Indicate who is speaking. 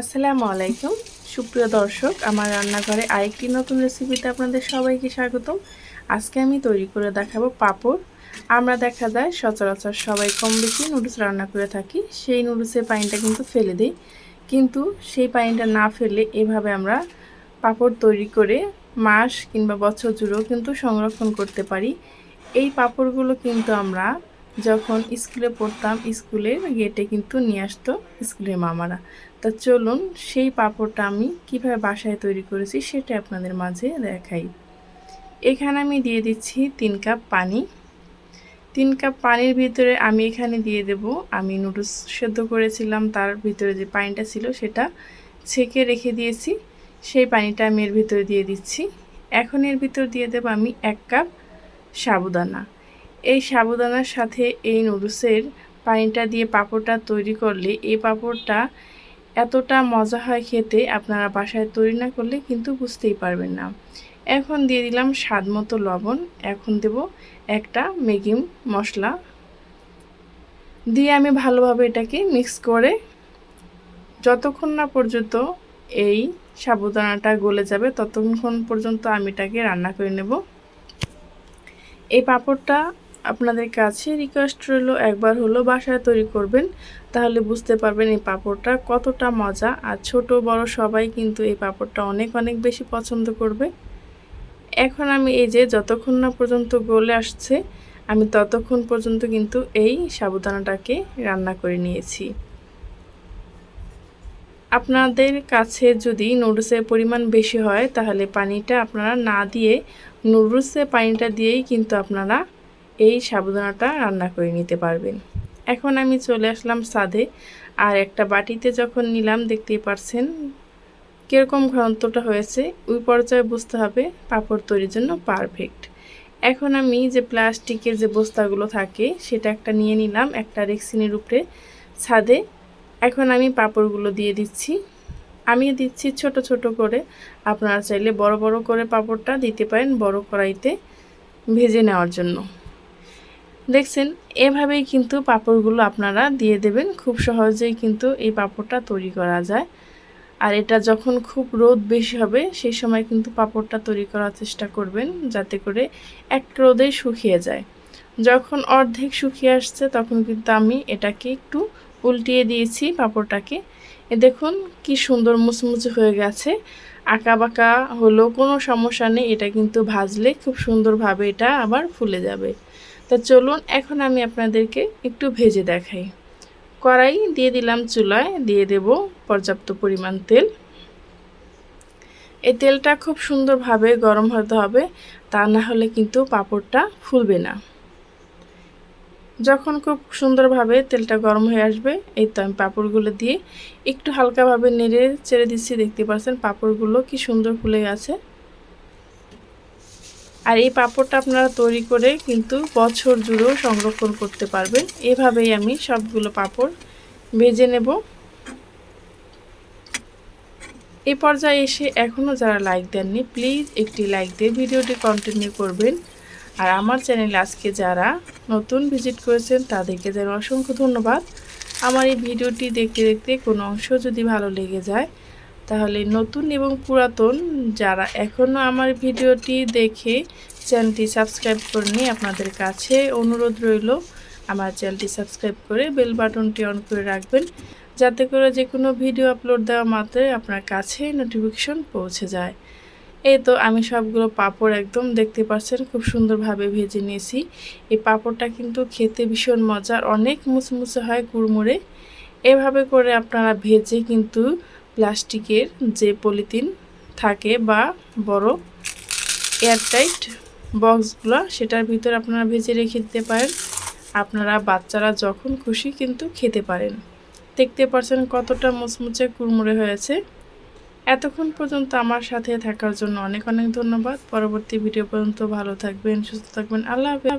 Speaker 1: আসসালামু আলাইকুম। সুপ্রিয় দর্শক, আমার রান্নাঘরে আরেকটি নতুন রেসিপিতে আপনাদের সবাইকে স্বাগতম। আজকে আমি তৈরি করে দেখাবো পাপড়। আমরা দেখা যায় সচরাচর সবাই কম বেশি নুডলস রান্না করে থাকি, সেই নুডলসের পানিটা কিন্তু ফেলে দিই। কিন্তু সেই পানিটা না ফেলে এভাবে আমরা পাপড় তৈরি করে মাস কিংবা বছর জুড়েও কিন্তু সংরক্ষণ করতে পারি। এই পাপড়গুলো কিন্তু আমরা যখন স্কুলে পড়তাম, স্কুলের গেটে কিন্তু নিয়ে আসতো স্কুলের মামারা। তা চলুন সেই পাঁপড়টা আমি কীভাবে বাসায় তৈরি করেছি সেটা আপনাদের মাঝে দেখাই। এখানে আমি দিয়ে দিচ্ছি তিন কাপ পানি। তিন কাপ পানির ভিতরে আমি এখানে দিয়ে দেব, আমি নুডলস সেদ্ধ করেছিলাম, তার ভিতরে যে পানিটা ছিল সেটা ছেঁকে রেখে দিয়েছি। সেই পানিটা আমি এর ভিতরে দিয়ে দিচ্ছি। এখন এর ভিতর দিয়ে দেব আমি এক কাপ সাবুদানা। এই সাবুদানার সাথে এই নুডলসের পানিটা দিয়ে পাঁপড়টা তৈরি করলে এই পাঁপড়টা এতটা মজা হয় খেতে, আপনারা বাসায় তৈরি না করলে কিন্তু বুঝতেই পারবেন না। এখন দিয়ে দিলাম স্বাদ মতো লবণ, এখন দেব একটা ম্যাগি মশলা। দিয়ে আমি ভালোভাবে এটাকে মিক্স করে যতক্ষণ না পর্যন্ত এই সাবুদানাটা গলে যাবে, ততক্ষণ পর্যন্ত আমি এটাকে রান্না করে নেব। এই পাঁপড়টা আপনাদের কাছে রিকোয়েস্ট রইল, একবার হলো বাসায় তৈরি করবেন, তাহলে বুঝতে পারবেন এই পাঁপড়টা কতটা মজা। আর ছোট, বড় সবাই কিন্তু এই পাঁপড়টা অনেক অনেক বেশি পছন্দ করবে। এখন আমি এই যে যতক্ষণ না পর্যন্ত গলে আসছে, আমি ততক্ষণ পর্যন্ত কিন্তু এই সাবুদানাটাকে রান্না করে নিয়েছি। আপনাদের কাছে যদি নুডলসের পরিমাণ বেশি হয়, তাহলে পানিটা আপনারা না দিয়ে, নুডলসের পানিটা দিয়েই কিন্তু আপনারা এই সাবুদানাটা রান্না করে নিতে পারবেন। এখন আমি চলে আসলাম সাদে আর একটা বাটিতে যখন নিলাম, দেখতেই পারছেন কীরকম ঘনত্বটা হয়েছে। ওই পর্যায়ে বুঝতে হবে পাঁপড় তৈরির জন্য পারফেক্ট। এখন আমি যে প্লাস্টিকের যে বস্তাগুলো থাকে, সেটা একটা নিয়ে নিলাম, একটা রেক্সিনের উপরে। ছাদে এখন আমি পাঁপড়গুলো দিয়ে দিচ্ছি। আমি দিচ্ছি ছোট ছোট করে। আপনারা চাইলে বড় বড় করে পাঁপড়টা দিতে পারেন, বড় কড়াইতে ভেজে নেওয়ার জন্য। দেখছেন, এভাবেই কিন্তু পাঁপড়গুলো আপনারা দিয়ে দেবেন। খুব সহজেই কিন্তু এই পাঁপড়টা তৈরি করা যায়। আর এটা যখন খুব রোদ বেশি হবে, সেই সময় কিন্তু পাঁপড়টা তৈরি করার চেষ্টা করবেন যাতে করে এক রোদেই শুকিয়ে যায়। যখন অর্ধেক শুকিয়ে আসছে, তখন কিন্তু আমি এটাকে একটু উল্টিয়ে দিয়েছি পাঁপড়টাকে। এ দেখুন, কি সুন্দর মুচমুচে হয়ে গেছে। আঁকা বাঁকা হলো কোনো সমস্যা নেই, এটা কিন্তু ভাজলে খুব সুন্দরভাবে এটা আবার ফুলে যাবে। তা চলুন, এখন আমি আপনাদেরকে একটু ভেজে দেখাই। কড়াই দিয়ে দিলাম চুলায়, দিয়ে দেব পর্যাপ্ত পরিমাণ তেল। এই তেলটা খুব সুন্দরভাবে গরম হতে হবে, তা না হলে কিন্তু পাঁপড়টা ফুলবে না। যখন খুব সুন্দরভাবে তেলটা গরম হয়ে আসবে, এই তো আমি পাঁপড়গুলো দিয়ে একটু হালকাভাবে নেড়ে চেড়ে দিচ্ছি, দেখতে পাচ্ছেন পাঁপড়গুলো কি সুন্দর ফুলে গেছে। আর এই পাঁপড়টা আপনারা তৈরি করে কিন্তু বছর জুড়েও সংরক্ষণ করতে পারবেন। এভাবেই আমি সবগুলো পাঁপড় ভেজে নেব। এই পর্যায়ে এসে এখনও যারা লাইক দেননি, প্লিজ একটি লাইক দিয়ে ভিডিওটি কন্টিনিউ করবেন। আর আমার চ্যানেল আজকে যারা নতুন ভিজিট করেছেন, তাদেরকে যেন অসংখ্য ধন্যবাদ। আমার এই ভিডিওটি দেখতে দেখতে কোনো অংশ যদি ভালো লেগে যায় তাহলে নতুন এবং পুরাতন যারা এখনও আমার ভিডিওটি দেখে চ্যানেলটি সাবস্ক্রাইব করেনি আপনাদের কাছে অনুরোধ রইল আমার চ্যানেলটি সাবস্ক্রাইব করে বেল বাটনটি অন করে রাখবেন, যাতে করে যে কোনো ভিডিও আপলোড দেওয়া মাত্রই আপনার কাছে নোটিফিকেশন পৌঁছে যায়। এই তো আমি সবগুলো পাপড় একদম দেখতে পাচ্ছেন, খুব সুন্দরভাবে ভেজে নিয়েছি। এই পাপড়টা কিন্তু খেতে ভীষণ মজার, অনেক মুচমুচে হয় কুড়মুড়ে এভাবে করে আপনারা ভেজে কিন্তু প্লাস্টিকের যে পলিথিন থাকে বা বড় এয়ারটাইট বক্সগুলো, সেটার ভিতর আপনারা ভেজে রেখে দিতে পারেন। আপনারা বাচ্চারা যখন খুশি কিন্তু খেতে পারেন। দেখতে পাচ্ছেন কতটা মুচমুচে কুড়মুড়ে হয়েছে। এতক্ষণ পর্যন্ত আমার সাথে থাকার জন্য অনেক অনেক ধন্যবাদ। পরবর্তী ভিডিও পর্যন্ত ভালো থাকবেন, সুস্থ থাকবেন। আল্লাহ হাফেজ।